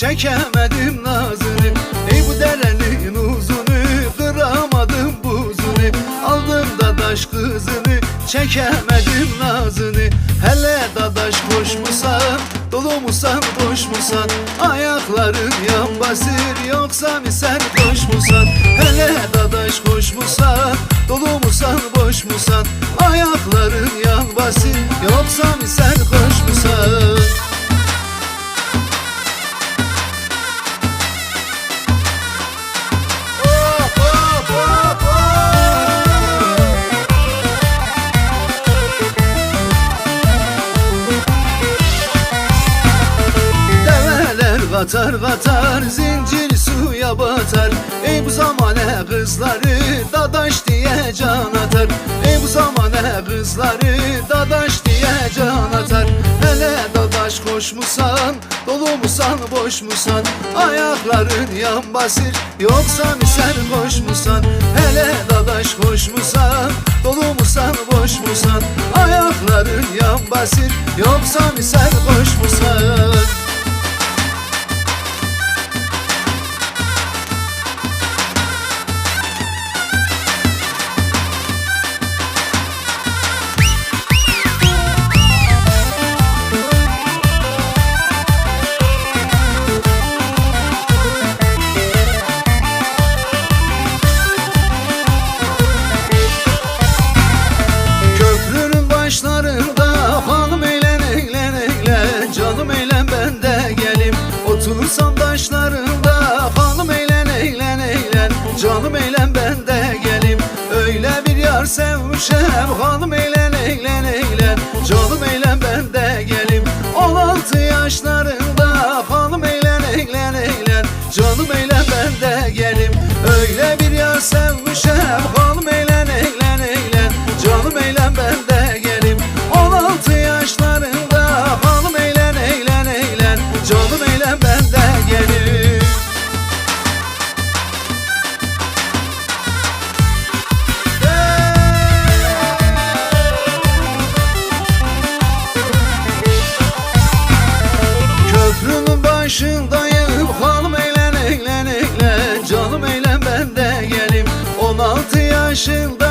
çekemedim nazını. Ey bu derenin uzunu kıramadım buzunu. Aldım dadaş kızını çekemedim nazını. Hele dadaş koş musan dolu musan boş musan Ayakların yan basır yoksa mi sen koş musan Hele dadaş koş musan dolu musan boş musan Ayakların yan basır yoksa mi sen koş musan katar katar zincir suya batar. Ey bu zamane kızları dadaş diye can atar. Ey bu zamane kızları dadaş diye can atar. Hele dadaş koş musan dolu musan boş musan? Ayakların yan basır yoksa mi sen koş musan? Hele dadaş koş musan dolu musan boş musan? Ayakların yan basır yoksa mi sen koş musan sevmişem hanım eğlen eğlen eğlen. Canım eğlen ben de gelim 16 yaşlarında hanım eğlen eğlen eğlen. Canım eğlen ben de gelim Öyle bir yar sevmişem 16 yaşındayım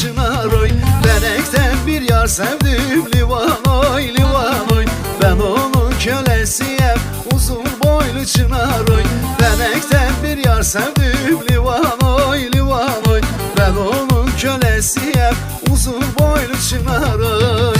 çınar oy Benekten bir yar sevdim livan oy livan oy. Ben onun kölesiyem uzun boylu çınar oy. Benekten bir yar sevdim livan oy livan oy. Ben onun kölesiyem uzun boylu çınar oy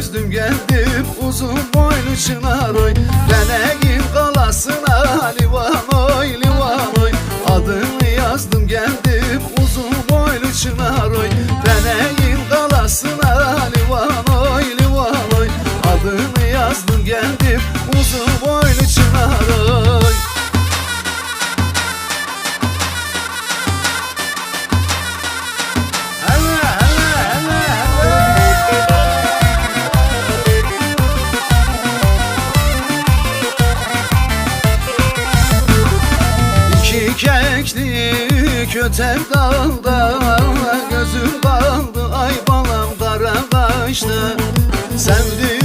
Süzdüm geldim uzun boylu çınar oy. Ben kalasına livan oy livan oy. Adını yazdım geldim uzun boylu çınar oy. Ben kalasına livan oy livan oy. Adını yazdım geldim uzun boylu çınar keklik öter dalda Gözüm kaldı ay balam kara kaçtı. Sevdiğini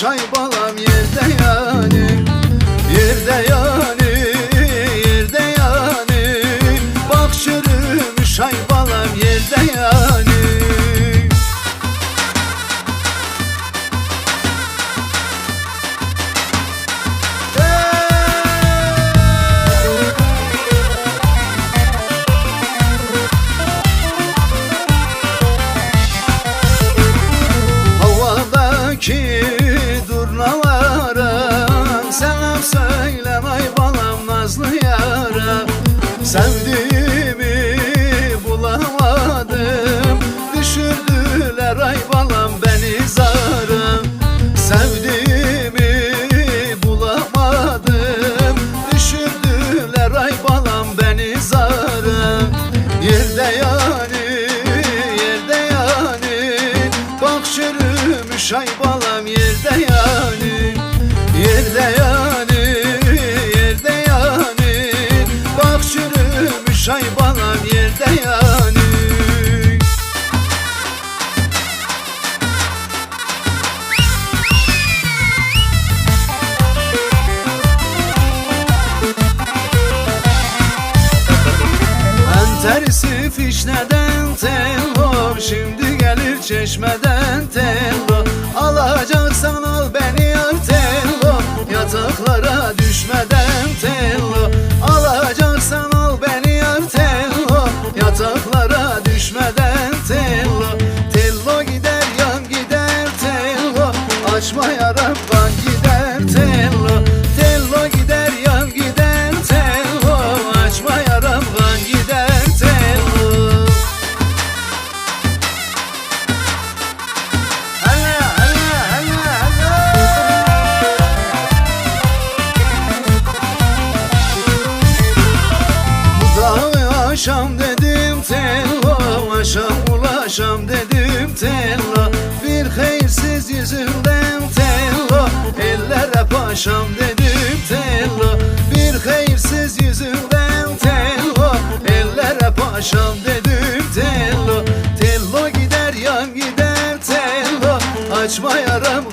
çürümüş ay balam yerde yani Yerde yani, yerde yani. Bak çürümüş ay balam yerde yani. Havadaki Çürümüş ay balam yerde yani. Enterisi fişneden tello Şimdi gelir çeşmeden tello Kan gider tello Tello gider yan gider tello. Açma kan gider tello. Hala hala hala hala Bu dedim tello Aşam ulaşam dedim Paşam dedim tello Bir hayırsız yüzünden tello. Ellere paşam dedim tello Tello gider yan gider tello. Açma yaram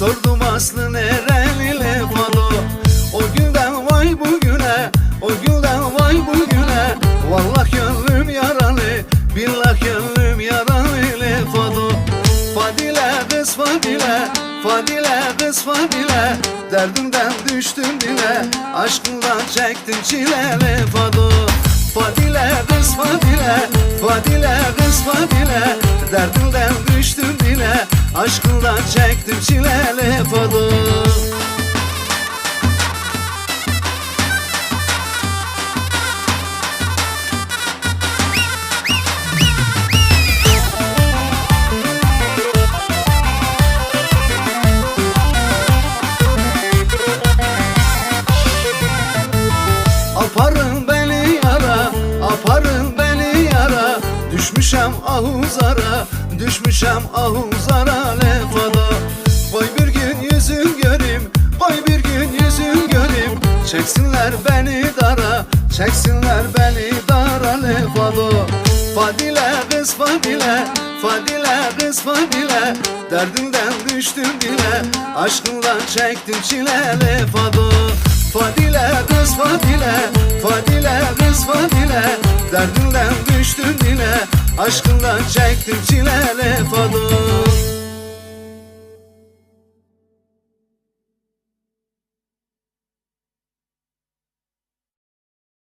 sordum aslı nereli lefado O günden vay bugüne, o günden vay bugüne Vallah gönlüm yaralı, billah gönlüm yaralı lefado Fadile kız fadile, fadile kız fadile. Derdimden düştüm dile, aşkından çektim çile lefado Fadile kız fadile Fadile kız fadile. Derdimden düştüm dile Aşkından çektim çileli fado Aparın beni yara, aparın beni yara. Düşmüşem ahuzara, düşmüşem ahuzara lefada Vay bir gün yüzün göreyim, vay bir gün yüzün göreyim. Çeksinler beni dara, çeksinler beni dara lefado Fadile kız fadile, fadile kız fadile. Derdimden düştüm dile, aşkından çektim çile lefado Fadile kız fadile. Fadile kız fadile. Derdimden düştüm dile Aşkından çektim çile lefado